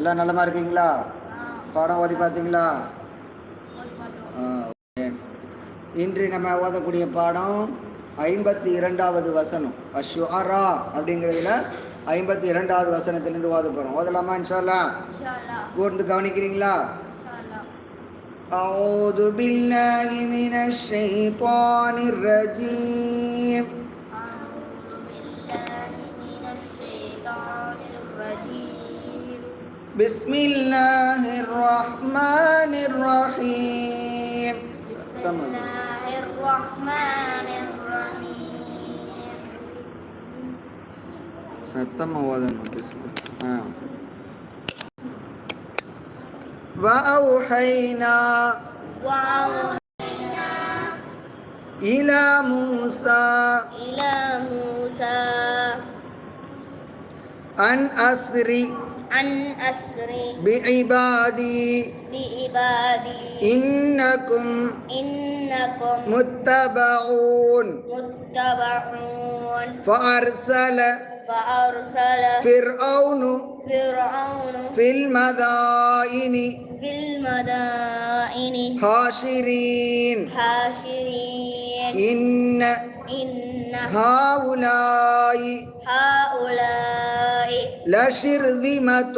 எல்லாம் நலமா இருக்கீங்களா பாடம் ஓதி பார்த்தீங்களா ஆ, ஓகே. இன்று நம்ம ஓதக்கூடிய பாடம் ஐம்பத்தி இரண்டாவது வசனம் அஷ்வரா அப்படிங்கிறதுல ஐம்பத்தி இரண்டாவது வசனத்திலிருந்து ஓத போகிறோம் ஓதலாமா இன்ஷால்லா கூர்ந்து கவனிக்கிறீங்களா أعوذ بالله من الشيطان الرجيم بسم الله الرحمن الرحيم تمام. சத்தமாக ஓதணும் பிஸ்மி- ஆ وأوحينا إلى موسى إلى موسى أن أسر أن أسري. بعبادي. بعبادي. إنكم إنكم متبعون. متبعون. فأرسل فأرسل فرعون فرعون في المدائن. في المدائن. حاشرين. حاشرين. إن هؤلاء هؤلاء لشرذمة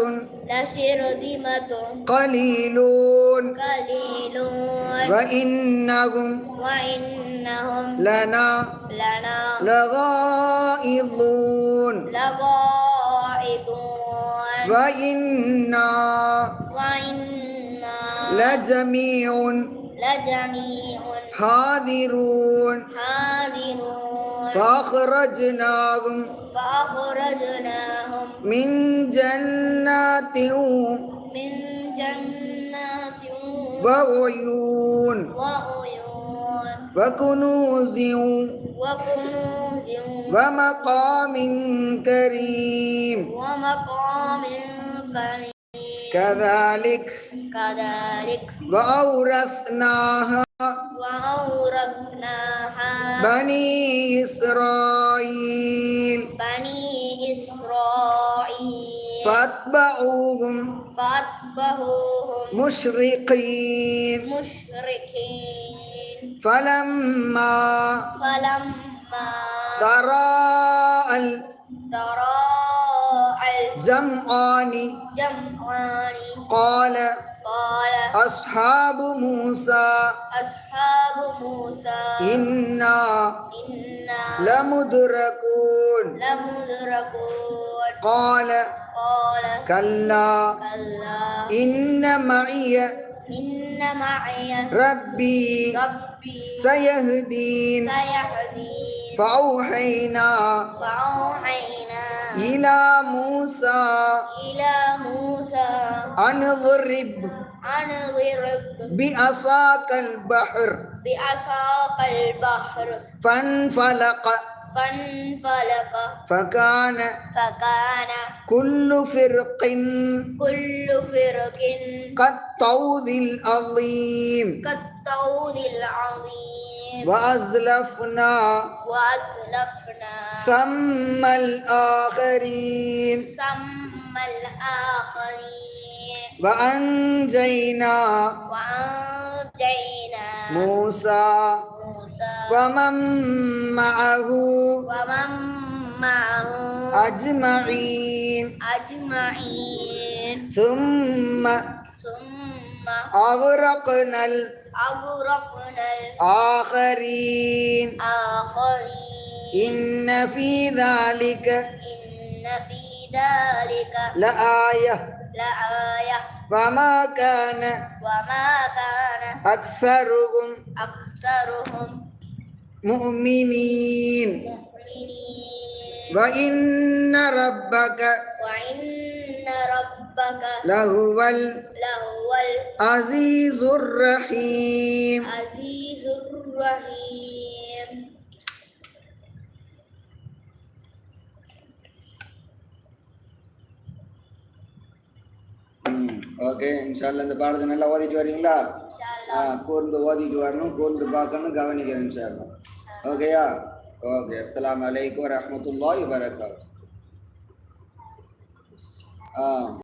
لشرذمة قليلون. قليلون. وإنهم وإنهم لنا لنا لغائظون. لغائضون وإنا وإنا لجميع لجميع حاذرون. حاذرون. فأخرجناهم فأخرجناهم من جنات من جنات وعيون وعيون وكنوز وكنوز ومقام كريم ومقام كريم. كذلك كذلك وأورثناها وأورثناها بني إسرائيل. بني إسرائيل. فاتبعوهم. فأتبعوهم. مشرقين. مشركين فلما فلما تراءى تراءى الجمعان الجمعان قال قال أصحاب موسى. أصحاب موسى. إنا إنا لمدركون. لمدركون. قال قال كلا. كلا. إن معي إن معي ربي ربي سيهدين. سيهدين. فأوحينا فأوحينا إلى موسى إلى موسى. أن اضرب أن اضرب. بعصاك البحر. بعصاك البحر. فانفلق. فانفلق. فكان فكان كل فرق كل فرق كالطود العظيم. كالطود العظيم. وأزلفنا وأزلفنا. ثم الآخرين. ثم الآخرين. وأنجينا وأنجينا موسى. ومن معه ومن معه أجمعين. أجمعين. ثم ثم أغرقنا أغرقنا الآخرين. الآخرين. إن في ذلك إن في ذلك لآية. لآية وما كان وما كان أكثرهم أكثرهم مؤمنين. مؤمنين. وإن ربك وإن ربك لهو لهو العزيز الرحيم. العزيز الرحيم. ஓகே இன்ஷால்ல இந்த பாடத்தை நல்லா ஓதிட்டு வரீங்களா? ஆ கூர்ந்து ஓதிட்டு வரணும் கூர்ந்து பார்க்கணும் கவனிக்கிறேன் இன்ஷால்லா ஓகேயா? ஓகே அஸ்லாம் வலைக்கம் வரமத்துல்லா வரகாத் ஆ.